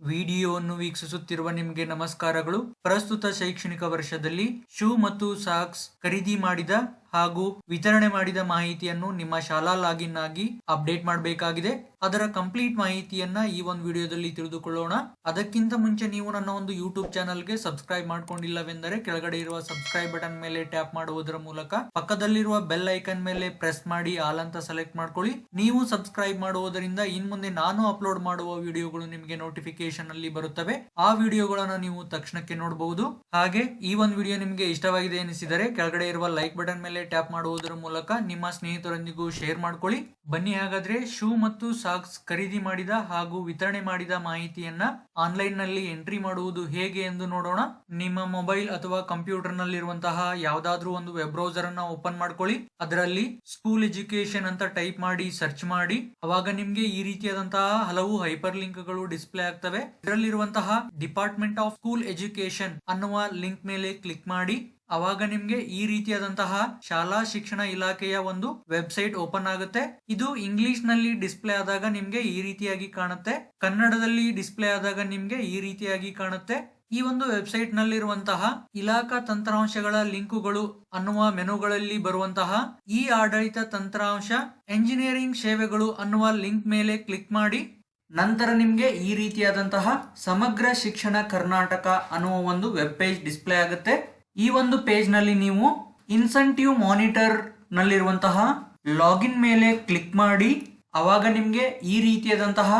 ವಿಡಿಯೋವನ್ನು ವೀಕ್ಷಿಸುತ್ತಿರುವ ನಿಮಗೆ ನಮಸ್ಕಾರಗಳು. ಪ್ರಸ್ತುತ ಶೈಕ್ಷಣಿಕ ವರ್ಷದಲ್ಲಿ ಶೂ ಮತ್ತು ಸಾಕ್ಸ್ ಖರೀದಿ ಮಾಡಿದ ಹಾಗೂ ವಿತರಣೆ ಮಾಡಿದ ಮಾಹಿತಿಯನ್ನು ನಿಮ್ಮ ಶಾಲಾ ಲಾಗಿನ್ ಆಗಿ ಅಪ್ಡೇಟ್ ಮಾಡಬೇಕಾಗಿದೆ. ಅದರ ಕಂಪ್ಲೀಟ್ ಮಾಹಿತಿಯನ್ನ ಈ ಒಂದು ವಿಡಿಯೋದಲ್ಲಿ ತಿಳಿದುಕೊಳ್ಳೋಣ. ಅದಕ್ಕಿಂತ ಮುಂಚೆ ನೀವು ನನ್ನ ಒಂದು ಯೂಟ್ಯೂಬ್ ಚಾನಲ್ಗೆ ಸಬ್ಸ್ಕ್ರೈಬ್ ಮಾಡ್ಕೊಂಡಿಲ್ಲವೆಂದರೆ ಕೆಳಗಡೆ ಇರುವ ಸಬ್ಸ್ಕ್ರೈಬ್ ಬಟನ್ ಮೇಲೆ ಟ್ಯಾಪ್ ಮಾಡುವುದರ ಮೂಲಕ ಪಕ್ಕದಲ್ಲಿರುವ ಬೆಲ್ ಐಕನ್ ಮೇಲೆ ಪ್ರೆಸ್ ಮಾಡಿ ಆಲ್ ಅಂತ ಸೆಲೆಕ್ಟ್ ಮಾಡ್ಕೊಳ್ಳಿ. ನೀವು ಸಬ್ಸ್ಕ್ರೈಬ್ ಮಾಡುವುದರಿಂದ ಇನ್ ಮುಂದೆ ನಾನು ಅಪ್ಲೋಡ್ ಮಾಡುವ ವಿಡಿಯೋಗಳು ನಿಮಗೆ ನೋಟಿಫಿಕೇಶನ್ ಅಲ್ಲಿ ಬರುತ್ತವೆ. ಆ ವಿಡಿಯೋಗಳನ್ನು ನೀವು ತಕ್ಷಣಕ್ಕೆ ನೋಡಬಹುದು ಹಾಗೆ ಈ ಒಂದು ವಿಡಿಯೋ ನಿಮಗೆ ಇಷ್ಟವಾಗಿದೆ ಎನಿಸಿದರೆ ಕೆಳಗಡೆ ಇರುವ ಲೈಕ್ ಬಟನ್ ಮೇಲೆ ಟ್ಯಾಪ್ ಮಾಡುವುದರ ಮೂಲಕ ನಿಮ್ಮ ಸ್ನೇಹಿತರೊಂದಿಗೂ ಶೇರ್ ಮಾಡ್ಕೊಳ್ಳಿ. ಬನ್ನಿ ಹಾಗಾದ್ರೆ ಶೂ ಮತ್ತು ಸಾಕ್ಸ್ ಖರೀದಿ ಮಾಡಿದ ಹಾಗೂ ವಿತರಣೆ ಮಾಡಿದ ಮಾಹಿತಿಯನ್ನ ಆನ್ಲೈನ್ನಲ್ಲಿ ಎಂಟ್ರಿ ಮಾಡುವುದು ಹೇಗೆ ಎಂದು ನೋಡೋಣ. ನಿಮ್ಮ ಮೊಬೈಲ್ ಅಥವಾ ಕಂಪ್ಯೂಟರ್ ನಲ್ಲಿರುವಂತಹ ಯಾವ್ದಾದ್ರೂ ಒಂದು ವೆಬ್ ಬ್ರೌಸರ್ ಅನ್ನ ಓಪನ್ ಮಾಡ್ಕೊಳ್ಳಿ. ಅದರಲ್ಲಿ ಸ್ಕೂಲ್ ಎಜುಕೇಶನ್ ಅಂತ ಟೈಪ್ ಮಾಡಿ ಸರ್ಚ್ ಮಾಡಿ. ಅವಾಗ ನಿಮ್ಗೆ ಈ ರೀತಿಯಾದಂತಹ ಹಲವು ಹೈಪರ್ ಲಿಂಕ್ಗಳು ಡಿಸ್ಪ್ಲೇ ಆಗ್ತವೆ. ಇದರಲ್ಲಿರುವಂತಹ ಡಿಪಾರ್ಟ್ಮೆಂಟ್ ಆಫ್ ಸ್ಕೂಲ್ ಎಜುಕೇಶನ್ ಅನ್ನುವ ಲಿಂಕ್ ಮೇಲೆ ಕ್ಲಿಕ್ ಮಾಡಿ. ಅವಾಗ ನಿಮ್ಗೆ ಈ ರೀತಿಯಾದಂತಹ ಶಾಲಾ ಶಿಕ್ಷಣ ಇಲಾಖೆಯ ಒಂದು ವೆಬ್ಸೈಟ್ ಓಪನ್ ಆಗುತ್ತೆ. ಇದು ಇಂಗ್ಲಿಷ್ನಲ್ಲಿ ಡಿಸ್ಪ್ಲೇ ಆದಾಗ ನಿಮ್ಗೆ ಈ ರೀತಿಯಾಗಿ ಕಾಣುತ್ತೆ. ಕನ್ನಡದಲ್ಲಿ ಡಿಸ್ಪ್ಲೇ ಆದಾಗ ನಿಮ್ಗೆ ಈ ರೀತಿಯಾಗಿ ಕಾಣುತ್ತೆ. ಈ ಒಂದು ವೆಬ್ಸೈಟ್ ನಲ್ಲಿರುವಂತಹ ಇಲಾಖಾ ತಂತ್ರಾಂಶಗಳ ಲಿಂಕುಗಳು ಅನ್ನುವ ಮೆನುಗಳಲ್ಲಿ ಬರುವಂತಹ ಈ ಆಡಳಿತ ತಂತ್ರಾಂಶ ಎಂಜಿನಿಯರಿಂಗ್ ಸೇವೆಗಳು ಅನ್ನುವ ಲಿಂಕ್ ಮೇಲೆ ಕ್ಲಿಕ್ ಮಾಡಿ. ನಂತರ ನಿಮ್ಗೆ ಈ ರೀತಿಯಾದಂತಹ ಸಮಗ್ರ ಶಿಕ್ಷಣ ಕರ್ನಾಟಕ ಅನ್ನುವ ಒಂದು ವೆಬ್ ಪೇಜ್ ಡಿಸ್ಪ್ಲೇ ಆಗುತ್ತೆ. ಈ ಒಂದು ಪೇಜ್ನಲ್ಲಿ ನೀವು ಇನ್ಸೆಂಟಿವ್ ಮಾನಿಟರ್ ನಲ್ಲಿರುವಂತಹ ಲಾಗಿನ್ ಮೇಲೆ ಕ್ಲಿಕ್ ಮಾಡಿ, ಅವಾಗ ನಿಮ್ಗೆ ಈ ರೀತಿಯಾದಂತಹ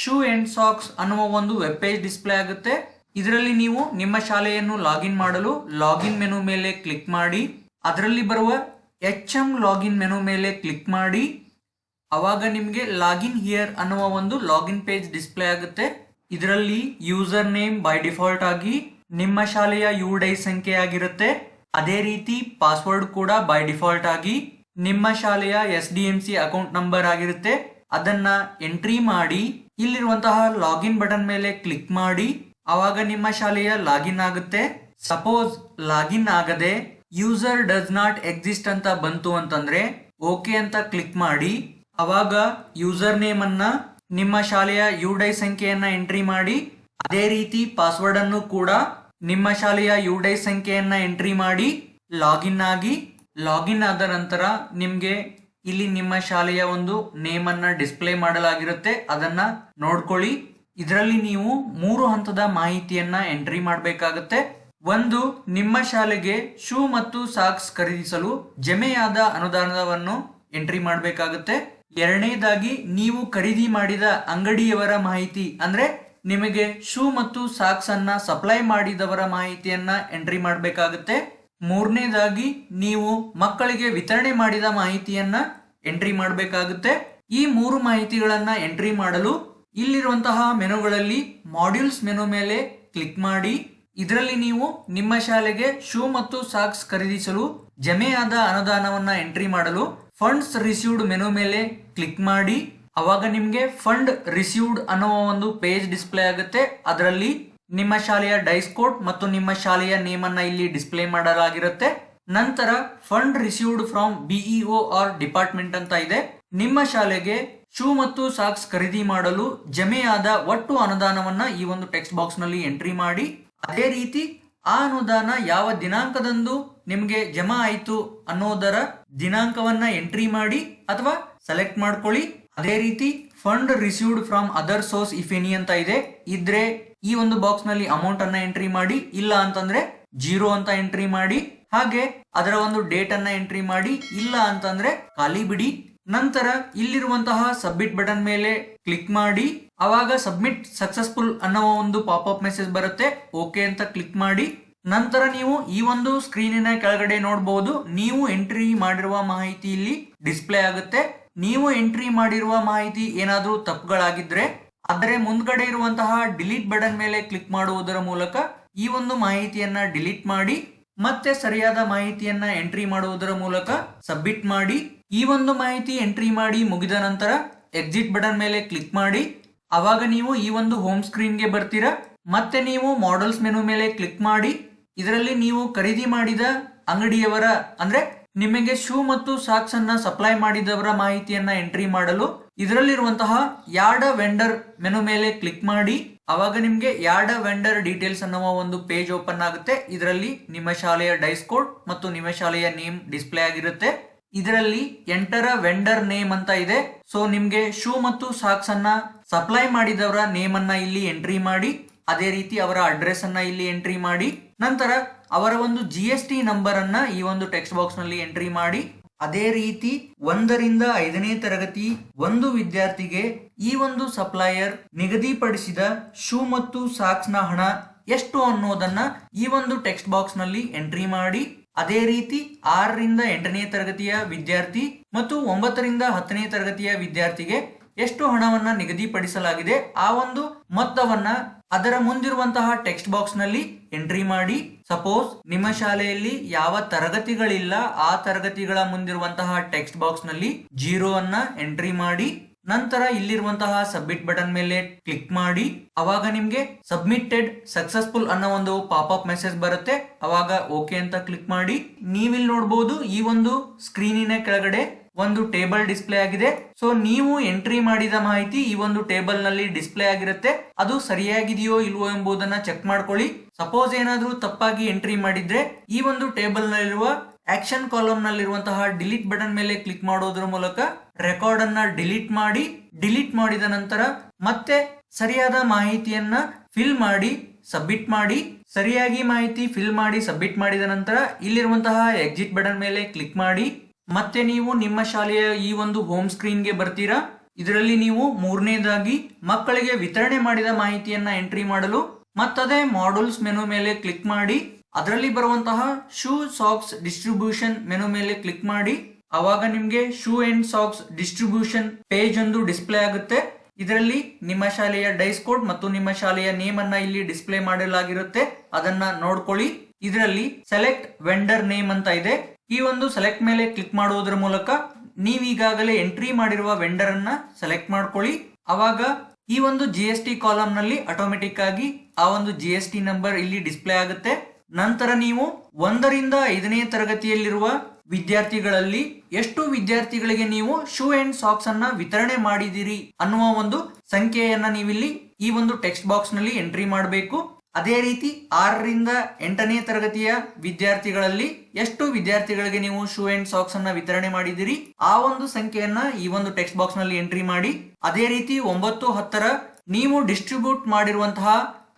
ಶೂ ಅಂಡ್ ಸಾಕ್ಸ್ ಅನ್ನುವ ಒಂದು ವೆಬ್ ಪೇಜ್ ಡಿಸ್ಪ್ಲೇ ಆಗುತ್ತೆ. ಇದರಲ್ಲಿ ನೀವು ನಿಮ್ಮ ಶಾಲೆಯನ್ನು ಲಾಗಿನ್ ಮಾಡಲು ಲಾಗಿನ್ ಮೆನು ಮೇಲೆ ಕ್ಲಿಕ್ ಮಾಡಿ, ಅದರಲ್ಲಿ ಬರುವ ಎಚ್ ಎಂ ಲಾಗಿನ್ ಮೆನು ಮೇಲೆ ಕ್ಲಿಕ್ ಮಾಡಿ, ಅವಾಗ ನಿಮಗೆ ಲಾಗಿನ್ ಹಿಯರ್ ಅನ್ನುವ ಒಂದು ಲಾಗಿನ್ ಪೇಜ್ ಡಿಸ್ಪ್ಲೇ ಆಗುತ್ತೆ. ಇದರಲ್ಲಿ ಯೂಸರ್ ನೇಮ್ ಬೈ ಡಿಫಾಲ್ಟ್ ಆಗಿ ನಿಮ್ಮ ಶಾಲೆಯ ಯು ಡೈ ಸಂಖ್ಯೆ ಆಗಿರುತ್ತೆ ಅದೇ ರೀತಿ ಪಾಸ್ವರ್ಡ್ ಕೂಡ ಬೈ ಡಿಫಾಲ್ಟ್ ಆಗಿ ನಿಮ್ಮ ಶಾಲೆಯ S D M C account number ಆಗಿರುತ್ತೆ. ಅದನ್ನ ಎಂಟ್ರಿ ಮಾಡಿ, ಇಲ್ಲಿರುವಂತಹ ಲಾಗಿನ್ ಬಟನ್ ಮೇಲೆ ಕ್ಲಿಕ್ ಮಾಡಿ ಅವಾಗ ನಿಮ್ಮ ಶಾಲೆಯ ಲಾಗಿನ್ ಆಗುತ್ತೆ. ಸಪೋಸ್ ಲಾಗಿನ್ ಆಗದೆ ಯೂಸರ್ ಡಸ್ ನಾಟ್ ಎಕ್ಸಿಸ್ಟ್ ಅಂತ ಬಂತು ಅಂತಂದ್ರೆ ಓಕೆ ಅಂತ ಕ್ಲಿಕ್ ಮಾಡಿ ಅವಾಗ ಯೂಸರ್ ನೇಮ್ ಅನ್ನ ನಿಮ್ಮ ಶಾಲೆಯ ಯುಡೈ ಸಂಖ್ಯೆಯನ್ನ ಎಂಟ್ರಿ ಮಾಡಿ, ಅದೇ ರೀತಿ ಪಾಸ್ವರ್ಡ್ ಅನ್ನು ಕೂಡ ನಿಮ್ಮ ಶಾಲೆಯ ಯು ಡೈ ಸಂಖ್ಯೆಯನ್ನು ಎಂಟ್ರಿ ಮಾಡಿ ಲಾಗಿನ್ ಆಗಿ ಲಾಗಿನ್ ಆದ ನಂತರ ನಿಮಗೆ ಇಲ್ಲಿ ನಿಮ್ಮ ಶಾಲೆಯ ಒಂದು ನೇಮ್ ಅನ್ನ ಡಿಸ್ಪ್ಲೇ ಮಾಡಲಾಗಿರುತ್ತೆ. ಅದನ್ನ ನೋಡ್ಕೊಳ್ಳಿ. ಇದರಲ್ಲಿ ನೀವು ಮೂರು ಹಂತದ ಮಾಹಿತಿಯನ್ನು ಎಂಟ್ರಿ ಮಾಡಬೇಕಾಗುತ್ತೆ. ಒಂದು, ನಿಮ್ಮ ಶಾಲೆಗೆ ಶೂ ಮತ್ತು ಸಾಕ್ಸ್ ಖರೀದಿಸಲು ಜಮೆಯಾದ ಅನುದಾನವನ್ನು ಎಂಟ್ರಿ ಮಾಡಬೇಕಾಗುತ್ತೆ. ಎರಡನೇದಾಗಿ, ನೀವು ಖರೀದಿ ಮಾಡಿದ ಅಂಗಡಿಯವರ ಮಾಹಿತಿ, ಅಂದ್ರೆ ನಿಮಗೆ ಶೂ ಮತ್ತು ಸಾಕ್ಸ್ ಅನ್ನ ಸಪ್ಲೈ ಮಾಡಿದವರ ಮಾಹಿತಿಯನ್ನ ಎಂಟ್ರಿ ಮಾಡಬೇಕಾಗುತ್ತೆ. ಮೂರನೇದಾಗಿ, ನೀವು ಮಕ್ಕಳಿಗೆ ವಿತರಣೆ ಮಾಡಿದ ಮಾಹಿತಿಯನ್ನ ಎಂಟ್ರಿ ಮಾಡಬೇಕಾಗುತ್ತೆ. ಈ ಮೂರು ಮಾಹಿತಿಗಳನ್ನ ಎಂಟ್ರಿ ಮಾಡಲು ಇಲ್ಲಿರುವಂತಹ ಮೆನುಗಳಲ್ಲಿ ಮಾಡ್ಯೂಲ್ಸ್ ಮೆನು ಮೇಲೆ ಕ್ಲಿಕ್ ಮಾಡಿ. ಇದರಲ್ಲಿ ನೀವು ನಿಮ್ಮ ಶಾಲೆಗೆ ಶೂ ಮತ್ತು ಸಾಕ್ಸ್ ಖರೀದಿಸಲು ಜಮೆಯಾದ ಅನುದಾನವನ್ನ ಎಂಟ್ರಿ ಮಾಡಲು ಫಂಡ್ಸ್ ರಿಸೀವ್ಡ್ ಮೆನು ಮೇಲೆ ಕ್ಲಿಕ್ ಮಾಡಿ. ಅವಾಗ ನಿಮಗೆ ಫಂಡ್ ರಿಸೀವ್ಡ್ ಅನ್ನೋ ಒಂದು ಪೇಜ್ ಡಿಸ್ಪ್ಲೇ ಆಗುತ್ತೆ. ಅದರಲ್ಲಿ ನಿಮ್ಮ ಶಾಲೆಯ ಡೈಸ್ ಕೋಡ್ ಮತ್ತು ನಿಮ್ಮ ಶಾಲೆಯ ನೇಮ್ ಅನ್ನ ಇಲ್ಲಿ ಡಿಸ್ಪ್ಲೇ ಮಾಡಲಾಗಿರುತ್ತೆ. ನಂತರ fund received from BEO or department ಅಂತ ಇದೆ. ನಿಮ್ಮ ಶಾಲೆಗೆ ಶೂ ಮತ್ತು ಸಾಕ್ಸ್ ಖರೀದಿ ಮಾಡಲು ಜಮೆಯಾದ ಒಟ್ಟು ಅನುದಾನವನ್ನ ಈ ಒಂದು ಟೆಕ್ಸ್ಟ್ ಬಾಕ್ಸ್ನಲ್ಲಿ ಎಂಟ್ರಿ ಮಾಡಿ. ಅದೇ ರೀತಿ ಆ ಅನುದಾನ ಯಾವ ದಿನಾಂಕದಂದು ನಿಮಗೆ ಜಮಾ ಆಯಿತು ಅನ್ನೋದರ ದಿನಾಂಕವನ್ನ ಎಂಟ್ರಿ ಮಾಡಿ ಅಥವಾ ಸೆಲೆಕ್ಟ್ ಮಾಡ್ಕೊಳ್ಳಿ. ಅದೇ ರೀತಿ fund received from other source if any ಅಂತ ಇದೆ. ಇದ್ರೆ ಈ ಒಂದು ಬಾಕ್ಸ್ನಲ್ಲಿ ಅಮೌಂಟ್ ಅನ್ನ ಎಂಟ್ರಿ ಮಾಡಿ, ಇಲ್ಲ ಅಂತಂದ್ರೆ ಜೀರೋ ಅಂತ ಎಂಟ್ರಿ ಮಾಡಿ, ಹಾಗೆ ಅದರ ಒಂದು ಡೇಟ್ ಅನ್ನ ಎಂಟ್ರಿ ಮಾಡಿ, ಇಲ್ಲ ಅಂತಂದ್ರೆ ಖಾಲಿ ಬಿಡಿ. ನಂತರ ಇಲ್ಲಿರುವಂತಹ ಸಬ್ಮಿಟ್ ಬಟನ್ ಮೇಲೆ ಕ್ಲಿಕ್ ಮಾಡಿ, ಅವಾಗ ಸಬ್ಮಿಟ್ ಸಕ್ಸಸ್ಫುಲ್ ಅನ್ನೋ ಒಂದು ಪಾಪ್ ಮೆಸೇಜ್ ಬರುತ್ತೆ ಓಕೆ ಅಂತ ಕ್ಲಿಕ್ ಮಾಡಿ. ನಂತರ ನೀವು ಈ ಒಂದು ಸ್ಕ್ರೀನಿನ ಕೆಳಗಡೆ ನೋಡಬಹುದು ನೀವು ಎಂಟ್ರಿ ಮಾಡಿರುವ ಮಾಹಿತಿ ಇಲ್ಲಿ ಡಿಸ್ಪ್ಲೇ ಆಗುತ್ತೆ. ನೀವು ಎಂಟ್ರಿ ಮಾಡಿರುವ ಮಾಹಿತಿ ಏನಾದರೂ ತಪ್ಪುಗಳಾಗಿದ್ರೆ ಅದರ ಮುಂದ್ಗಡೆ ಇರುವಂತಹ ಡಿಲೀಟ್ ಬಟನ್ ಮೇಲೆ ಕ್ಲಿಕ್ ಮಾಡುವುದರ ಮೂಲಕ ಈ ಒಂದು ಮಾಹಿತಿಯನ್ನ ಡಿಲೀಟ್ ಮಾಡಿ ಮತ್ತೆ ಸರಿಯಾದ ಮಾಹಿತಿಯನ್ನ ಎಂಟ್ರಿ ಮಾಡುವುದರ ಮೂಲಕ ಸಬ್ಮಿಟ್ ಮಾಡಿ ಈ ಒಂದು ಮಾಹಿತಿ ಎಂಟ್ರಿ ಮಾಡಿ ಮುಗಿದ ನಂತರ ಎಕ್ಸಿಟ್ ಬಟನ್ ಮೇಲೆ ಕ್ಲಿಕ್ ಮಾಡಿ. ಅವಾಗ ನೀವು ಈ ಒಂದು ಹೋಮ್ ಸ್ಕ್ರೀನ್ಗೆ ಬರ್ತೀರಾ. ಮತ್ತೆ ನೀವು ಮಾಡಲ್ಸ್ ಮೆನು ಮೇಲೆ ಕ್ಲಿಕ್ ಮಾಡಿ. ಇದರಲ್ಲಿ ನೀವು ಖರೀದಿ ಮಾಡಿದ ಅಂಗಡಿಯವರ ಅಂದ್ರೆ ನಿಮಗೆ ಶೂ ಮತ್ತು ಸಾಕ್ಸ್ ಅನ್ನ ಸಪ್ಲೈ ಮಾಡಿದವರ ಮಾಹಿತಿಯನ್ನ ಎಂಟ್ರಿ ಮಾಡಲು ಇದರಲ್ಲಿರುವಂತಹ ಯಾರ್ಡ ವೆಂಡರ್ ಮೆನು ಮೇಲೆ ಕ್ಲಿಕ್ ಮಾಡಿ. ಅವಾಗ ನಿಮಗೆ ಯಾರ್ಡ ವೆಂಡರ್ ಡೀಟೇಲ್ಸ್ ಅನ್ನುವ ಒಂದು ಪೇಜ್ ಓಪನ್ ಆಗುತ್ತೆ. ಇದರಲ್ಲಿ ನಿಮ್ಮ ಶಾಲೆಯ ಡೈಸ್ ಕೋಡ್ ಮತ್ತು ನಿಮ್ಮ ಶಾಲೆಯ ನೇಮ್ ಡಿಸ್ಪ್ಲೇ ಆಗಿರುತ್ತೆ. ಇದರಲ್ಲಿ ಎಂಟರ ವೆಂಡರ್ ನೇಮ್ ಅಂತ ಇದೆ. ಸೊ ನಿಮ್ಗೆ ಶೂ ಮತ್ತು ಸಾಕ್ಸ್ ಅನ್ನ ಸಪ್ಲೈ ಮಾಡಿದವರ ನೇಮ್ ಅನ್ನ ಇಲ್ಲಿ ಎಂಟ್ರಿ ಮಾಡಿ. ಅದೇ ರೀತಿ ಅವರ ಅಡ್ರೆಸ್ ಅನ್ನ ಇಲ್ಲಿ ಎಂಟ್ರಿ ಮಾಡಿ. ನಂತರ ಅವರ ಒಂದು ಜಿ ಎಸ್ ಟಿ ನಂಬರ್ ಅನ್ನ ಈ ಒಂದು ಟೆಕ್ಸ್ಟ್ ಬಾಕ್ಸ್ನಲ್ಲಿ ಎಂಟ್ರಿ ಮಾಡಿ, ಅದೇ ರೀತಿ ಒಂದರಿಂದ ಐದನೇ ತರಗತಿ ಒಂದು ವಿದ್ಯಾರ್ಥಿಗೆ ಈ ಒಂದು ಸಪ್ಲೈಯರ್ ನಿಗದಿಪಡಿಸಿದ ಶೂ ಮತ್ತು ಸಾಕ್ಸ್ನ ಹಣ ಎಷ್ಟು ಅನ್ನೋದನ್ನ ಈ ಒಂದು ಟೆಕ್ಸ್ಟ್ ಬಾಕ್ಸ್ನಲ್ಲಿ ಎಂಟ್ರಿ ಮಾಡಿ, ಅದೇ ರೀತಿ ಆರರಿಂದ ಎಂಟನೇ ತರಗತಿಯ ವಿದ್ಯಾರ್ಥಿ ಮತ್ತು ಒಂಬತ್ತರಿಂದ ಹತ್ತನೇ ತರಗತಿಯ ವಿದ್ಯಾರ್ಥಿಗೆ ಎಷ್ಟು ಹಣವನ್ನ ನಿಗದಿಪಡಿಸಲಾಗಿದೆ, ಆ ಒಂದು ಮೊತ್ತವನ್ನ ಅದರ ಮುಂದಿರುವಂತಹ ಟೆಕ್ಸ್ಟ್ ಬಾಕ್ಸ್ನಲ್ಲಿ ಎಂಟ್ರಿ ಮಾಡಿ ಸಪೋಸ್ ನಿಮ್ಮ ಶಾಲೆಯಲ್ಲಿ ಯಾವ ತರಗತಿಗಳಿಲ್ಲ, ಆ ತರಗತಿಗಳ ಮುಂದಿರುವಂತಹ ಟೆಕ್ಸ್ಟ್ ಬಾಕ್ಸ್ನಲ್ಲಿ ಜೀರೋ ಅನ್ನ ಎಂಟ್ರಿ ಮಾಡಿ, ನಂತರ ಇಲ್ಲಿರುವಂತಹ ಸಬ್ಮಿಟ್ ಬಟನ್ ಮೇಲೆ ಕ್ಲಿಕ್ ಮಾಡಿ, ಅವಾಗ ನಿಮ್ಗೆ ಸಬ್ಮಿಟೆಡ್ ಸಕ್ಸಸ್ಫುಲ್ ಅನ್ನೋ ಒಂದು ಪಾಪ್ ಅಪ್ ಮೆಸೇಜ್ ಬರುತ್ತೆ. ಅವಾಗ ಓಕೆ ಅಂತ ಕ್ಲಿಕ್ ಮಾಡಿ, ನೀವಿಲ್ಲಿ ನೋಡಬಹುದು ಈ ಒಂದು ಸ್ಕ್ರೀನಿನ ಕೆಳಗಡೆ ಒಂದು ಟೇಬಲ್ ಡಿಸ್ಪ್ಲೇ ಆಗಿದೆ. ಸೊ ನೀವು ಎಂಟ್ರಿ ಮಾಡಿದ ಮಾಹಿತಿ ಈ ಒಂದು ಟೇಬಲ್ನಲ್ಲಿ ಡಿಸ್ಪ್ಲೇ ಆಗಿರುತ್ತೆ. ಅದು ಸರಿಯಾಗಿದೆಯೋ ಇಲ್ವೋ ಎಂಬುದನ್ನ ಚೆಕ್ ಮಾಡ್ಕೊಳ್ಳಿ. ಸಪೋಸ್ ಏನಾದ್ರೂ ತಪ್ಪಾಗಿ ಎಂಟ್ರಿ ಮಾಡಿದ್ರೆ ಈ ಒಂದು ಟೇಬಲ್ ನಲ್ಲಿರುವ ಆಕ್ಷನ್ ಕಾಲಮ್ ನಲ್ಲಿರುವಂತಹ ಡಿಲೀಟ್ ಬಟನ್ ಮೇಲೆ ಕ್ಲಿಕ್ ಮಾಡೋದ್ರ ಮೂಲಕ ರೆಕಾರ್ಡ್ ಅನ್ನ ಡಿಲೀಟ್ ಮಾಡಿ ಡಿಲೀಟ್ ಮಾಡಿದ ನಂತರ ಮತ್ತೆ ಸರಿಯಾದ ಮಾಹಿತಿಯನ್ನ ಫಿಲ್ ಮಾಡಿ ಸಬ್ಮಿಟ್ ಮಾಡಿ, ಸರಿಯಾಗಿ ಮಾಹಿತಿ ಫಿಲ್ ಮಾಡಿ ಸಬ್ಮಿಟ್ ಮಾಡಿದ ನಂತರ ಇಲ್ಲಿರುವಂತಹ ಎಕ್ಸಿಟ್ ಬಟನ್ ಮೇಲೆ ಕ್ಲಿಕ್ ಮಾಡಿ. ಮತ್ತೆ ನೀವು ನಿಮ್ಮ ಶಾಲೆಯ ಈ ಒಂದು ಹೋಮ್ ಸ್ಕ್ರೀನ್ಗೆ ಬರ್ತೀರಾ? ಇದರಲ್ಲಿ ನೀವು ಮೂರನೇದಾಗಿ ಮಕ್ಕಳಿಗೆ ವಿತರಣೆ ಮಾಡಿದ ಮಾಹಿತಿಯನ್ನ ಎಂಟ್ರಿ ಮಾಡಲು ಮತ್ತದೇ ಮಾಡ್ಯೂಲ್ಸ್ ಮೆನು ಮೇಲೆ ಕ್ಲಿಕ್ ಮಾಡಿ, ಅದರಲ್ಲಿ ಬರುವಂತಹ ಶೂ ಸಾಕ್ಸ್ ಡಿಸ್ಟ್ರಿಬ್ಯೂಷನ್ ಮೆನು ಮೇಲೆ ಕ್ಲಿಕ್ ಮಾಡಿ, ಅವಾಗ ನಿಮ್ಗೆ shoe and socks distribution page ಒಂದು ಡಿಸ್ಪ್ಲೇ ಆಗುತ್ತೆ. ಇದರಲ್ಲಿ ನಿಮ್ಮ ಶಾಲೆಯ ಡೈಸ್ ಕೋಡ್ ಮತ್ತು ನಿಮ್ಮ ಶಾಲೆಯ ನೇಮ್ ಅನ್ನ ಇಲ್ಲಿ ಡಿಸ್ಪ್ಲೇ ಮಾಡಲಾಗಿರುತ್ತೆ. ಅದನ್ನ ನೋಡ್ಕೊಳ್ಳಿ. ಇದರಲ್ಲಿ ಸೆಲೆಕ್ಟ್ ವೆಂಡರ್ ನೇಮ್ ಅಂತ ಇದೆ. ಈ ಒಂದು ಸೆಲೆಕ್ಟ್ ಮೇಲೆ ಕ್ಲಿಕ್ ಮಾಡುವುದರ ಮೂಲಕ ನೀವೀಗಾಗಲೇ ಎಂಟ್ರಿ ಮಾಡಿರುವ ವೆಂಡರ್ ಅನ್ನ ಸೆಲೆಕ್ಟ್ ಮಾಡ್ಕೊಳ್ಳಿ. ಅವಾಗ ಈ ಒಂದು ಜಿ ಎಸ್ ಟಿ ಕಾಲಮ್ನಲ್ಲಿ ಆಟೋಮೆಟಿಕ್ ಆಗಿ ಆ ಒಂದು ಜಿ ಎಸ್ ಟಿ ನಂಬರ್ ಇಲ್ಲಿ ಡಿಸ್ಪ್ಲೇ ಆಗುತ್ತೆ. ನಂತರ ನೀವು ಒಂದರಿಂದ ಐದನೇ ತರಗತಿಯಲ್ಲಿರುವ ವಿದ್ಯಾರ್ಥಿಗಳಲ್ಲಿ ಎಷ್ಟು ವಿದ್ಯಾರ್ಥಿಗಳಿಗೆ ನೀವು ಶೂ ಅಂಡ್ ಸಾಕ್ಸ್ ಅನ್ನ ವಿತರಣೆ ಮಾಡಿದಿರಿ ಅನ್ನುವ ಒಂದು ಸಂಖ್ಯೆಯನ್ನ ನೀವಿಲ್ಲಿ ಈ ಒಂದು ಟೆಕ್ಸ್ಟ್ ಬಾಕ್ಸ್ನಲ್ಲಿ ಎಂಟ್ರಿ ಮಾಡಬೇಕು. ಅದೇ ರೀತಿ ಆರರಿಂದ ಎಂಟನೇ ತರಗತಿಯ ವಿದ್ಯಾರ್ಥಿಗಳಲ್ಲಿ ಎಷ್ಟು ವಿದ್ಯಾರ್ಥಿಗಳಿಗೆ ನೀವು ಶೂ ಅಂಡ್ ಸಾಕ್ಸ್ ಅನ್ನ ವಿತರಣೆ ಮಾಡಿದಿರಿ ಆ ಒಂದು ಸಂಖ್ಯೆಯನ್ನ ಈ ಒಂದು ಟೆಕ್ಸ್ಟ್ ಬಾಕ್ಸ್ನಲ್ಲಿ ಎಂಟ್ರಿ ಮಾಡಿ. ಅದೇ ರೀತಿ ಒಂಬತ್ತು ಹತ್ತರ ನೀವು ಡಿಸ್ಟ್ರಿಬ್ಯೂಟ್ ಮಾಡಿರುವಂತಹ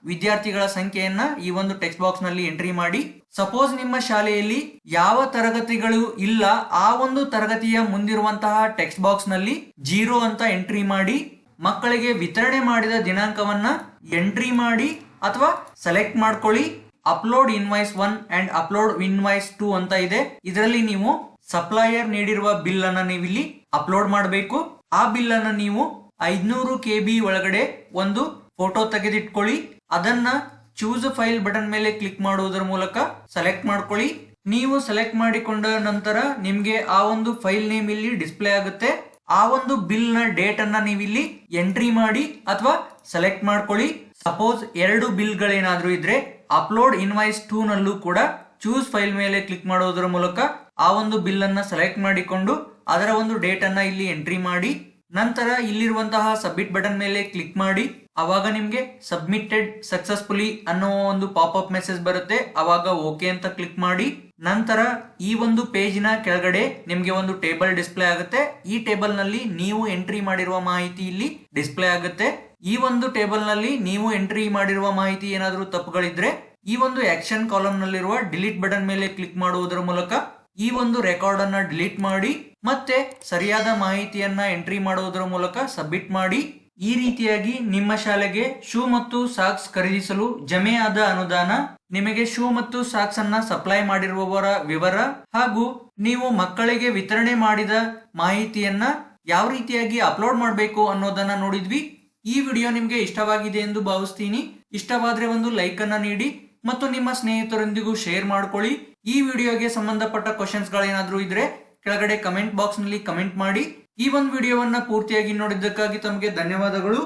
ವಿದ್ಯಾರ್ಥಿಗಳ ಸಂಖ್ಯೆಯನ್ನ ಈ ಒಂದು ಟೆಕ್ಸ್ಟ್ ಬಾಕ್ಸ್ನಲ್ಲಿ ಎಂಟ್ರಿ ಮಾಡಿ. ಸಪೋಸ್ ನಿಮ್ಮ ಶಾಲೆಯಲ್ಲಿ ಯಾವ ತರಗತಿಗಳು ಇಲ್ಲ, ಆ ಒಂದು ತರಗತಿಯ ಮುಂದಿರುವಂತಹ ಟೆಕ್ಸ್ಟ್ ಬಾಕ್ಸ್ನಲ್ಲಿ ಜೀರೋ ಅಂತ ಎಂಟ್ರಿ ಮಾಡಿ. ಮಕ್ಕಳಿಗೆ ವಿತರಣೆ ಮಾಡಿದ ದಿನಾಂಕವನ್ನ ಎಂಟ್ರಿ ಮಾಡಿ. ಅಥವಾ ಸೆಲೆಕ್ಟ್ ಮಾಡ್ಕೊಳ್ಳಿ upload invoice one and upload invoice two ಅಂತ ಇದೆ. ಇದರಲ್ಲಿ ನೀವು ಸಪ್ಲೈಯರ್ ನೀಡಿರುವ ಬಿಲ್ ಅನ್ನ ನೀವಿಲ್ಲಿ ಅಪ್ಲೋಡ್ ಮಾಡಬೇಕು. ಆ ಬಿಲ್ ಅನ್ನ ನೀವು ಐದ್ನೂರು ಕೆ ಬಿ ಒಳಗಡೆ ಒಂದು ಫೋಟೋ ತೆಗೆದಿಟ್ಕೊಳ್ಳಿ. ಅದನ್ನ ಚೂಸ್ ಫೈಲ್ ಬಟನ್ ಮೇಲೆ ಕ್ಲಿಕ್ ಮಾಡುವುದರ ಮೂಲಕ ಸೆಲೆಕ್ಟ್ ಮಾಡ್ಕೊಳ್ಳಿ. ನೀವು ಸೆಲೆಕ್ಟ್ ಮಾಡಿಕೊಂಡ ನಂತರ ನಿಮ್ಗೆ ಆ ಒಂದು ಫೈಲ್ ನೇಮ್ ಇಲ್ಲಿ ಡಿಸ್ಪ್ಲೇ ಆಗುತ್ತೆ. ಆ ಒಂದು ಬಿಲ್ನ ಡೇಟ್ ಅನ್ನ ನೀವಿಲ್ಲಿ ಎಂಟ್ರಿ ಮಾಡಿ ಅಥವಾ ಸೆಲೆಕ್ಟ್ ಮಾಡ್ಕೊಳ್ಳಿ. ಸಪೋಸ್ ಎರಡು ಬಿಲ್ಗಳೇನಾದರೂ ಇದ್ರೆ ಅಪ್ಲೋಡ್ ಇನ್ವಾಯ್ಸ್ ಟೂ ನಲ್ಲೂ ಕೂಡ ಚೂಸ್ ಫೈಲ್ ಮೇಲೆ ಕ್ಲಿಕ್ ಮಾಡೋದ್ರ ಮೂಲಕ ಆ ಒಂದು ಬಿಲ್ ಅನ್ನ ಸೆಲೆಕ್ಟ್ ಮಾಡಿಕೊಂಡು ಅದರ ಒಂದು ಡೇಟ್ ಅನ್ನ ಇಲ್ಲಿ ಎಂಟ್ರಿ ಮಾಡಿ, ನಂತರ ಇಲ್ಲಿರುವಂತಹ ಸಬ್ಮಿಟ್ ಬಟನ್ ಮೇಲೆ ಕ್ಲಿಕ್ ಮಾಡಿ, ಅವಾಗ ನಿಮ್ಗೆ ಸಬ್ಮಿಟೆಡ್ ಸಕ್ಸಸ್ಫುಲಿ ಅನ್ನೋ ಒಂದು ಪಾಪ್ ಅಪ್ ಮೆಸೇಜ್ ಬರುತ್ತೆ, ಅವಾಗ ಓಕೆ ಅಂತ ಕ್ಲಿಕ್ ಮಾಡಿ, ನಂತರ ಈ ಒಂದು ಪೇಜಿನ ಕೆಳಗಡೆ ನಿಮ್ಗೆ ಒಂದು ಟೇಬಲ್ ಡಿಸ್ಪ್ಲೇ ಆಗುತ್ತೆ. ಈ ಟೇಬಲ್ನಲ್ಲಿ ನೀವು ಎಂಟ್ರಿ ಮಾಡಿರುವ ಮಾಹಿತಿ ಇಲ್ಲಿ ಡಿಸ್ಪ್ಲೇ ಆಗುತ್ತೆ. ಈ ಒಂದು ಟೇಬಲ್ನಲ್ಲಿ ನೀವು ಎಂಟ್ರಿ ಮಾಡಿರುವ ಮಾಹಿತಿ ಏನಾದರೂ ತಪ್ಪುಗಳಿದ್ರೆ, ಈ ಒಂದು ಆಕ್ಷನ್ ಕಾಲಮ್ ನಲ್ಲಿರುವ ಡಿಲೀಟ್ ಬಟನ್ ಮೇಲೆ ಕ್ಲಿಕ್ ಮಾಡುವುದರ ಮೂಲಕ ಈ ಒಂದು ರೆಕಾರ್ಡ್ ಅನ್ನ ಡಿಲೀಟ್ ಮಾಡಿ ಮತ್ತೆ ಸರಿಯಾದ ಮಾಹಿತಿಯನ್ನ ಎಂಟ್ರಿ ಮಾಡುವುದರ ಮೂಲಕ ಸಬ್ಮಿಟ್ ಮಾಡಿ, ಈ ರೀತಿಯಾಗಿ ನಿಮ್ಮ ಶಾಲೆಗೆ ಶೂ ಮತ್ತು ಸಾಕ್ಸ್ ಖರೀದಿಸಲು ಜಮೆಯಾದ ಅನುದಾನ, ನಿಮಗೆ ಶೂ ಮತ್ತು ಸಾಕ್ಸ್ ಅನ್ನ ಸಪ್ಲೈ ಮಾಡಿರುವವರ ವಿವರ ಹಾಗೂ ನೀವು ಮಕ್ಕಳಿಗೆ ವಿತರಣೆ ಮಾಡಿದ ಮಾಹಿತಿಯನ್ನ ಯಾವ ರೀತಿಯಾಗಿ ಅಪ್ಲೋಡ್ ಮಾಡಬೇಕು ಅನ್ನೋದನ್ನ ನೋಡಿದ್ವಿ. ಈ ವಿಡಿಯೋ ನಿಮಗೆ ಇಷ್ಟವಾಗಿದೆ ಎಂದು ಭಾವಿಸ್ತೀನಿ. ಇಷ್ಟವಾದರೆ ಒಂದು ಲೈಕ್ ಅನ್ನ ನೀಡಿ ಮತ್ತು ನಿಮ್ಮ ಸ್ನೇಹಿತರೊಂದಿಗೂ ಶೇರ್ ಮಾಡ್ಕೊಳ್ಳಿ. ಈ ವಿಡಿಯೋಗೆ ಸಂಬಂಧಪಟ್ಟ ಕ್ವಶನ್ಸ್ ಗಳೇನಾದ್ರೂ ಇದ್ರೆ ಕೆಳಗಡೆ ಕಮೆಂಟ್ ಬಾಕ್ಸ್ನಲ್ಲಿ ಕಮೆಂಟ್ ಮಾಡಿ. ಈ ಒಂದು ವಿಡಿಯೋವನ್ನ ಪೂರ್ತಿಯಾಗಿ ನೋಡಿದ್ದಕ್ಕಾಗಿ ತಮಗೆ ಧನ್ಯವಾದಗಳು.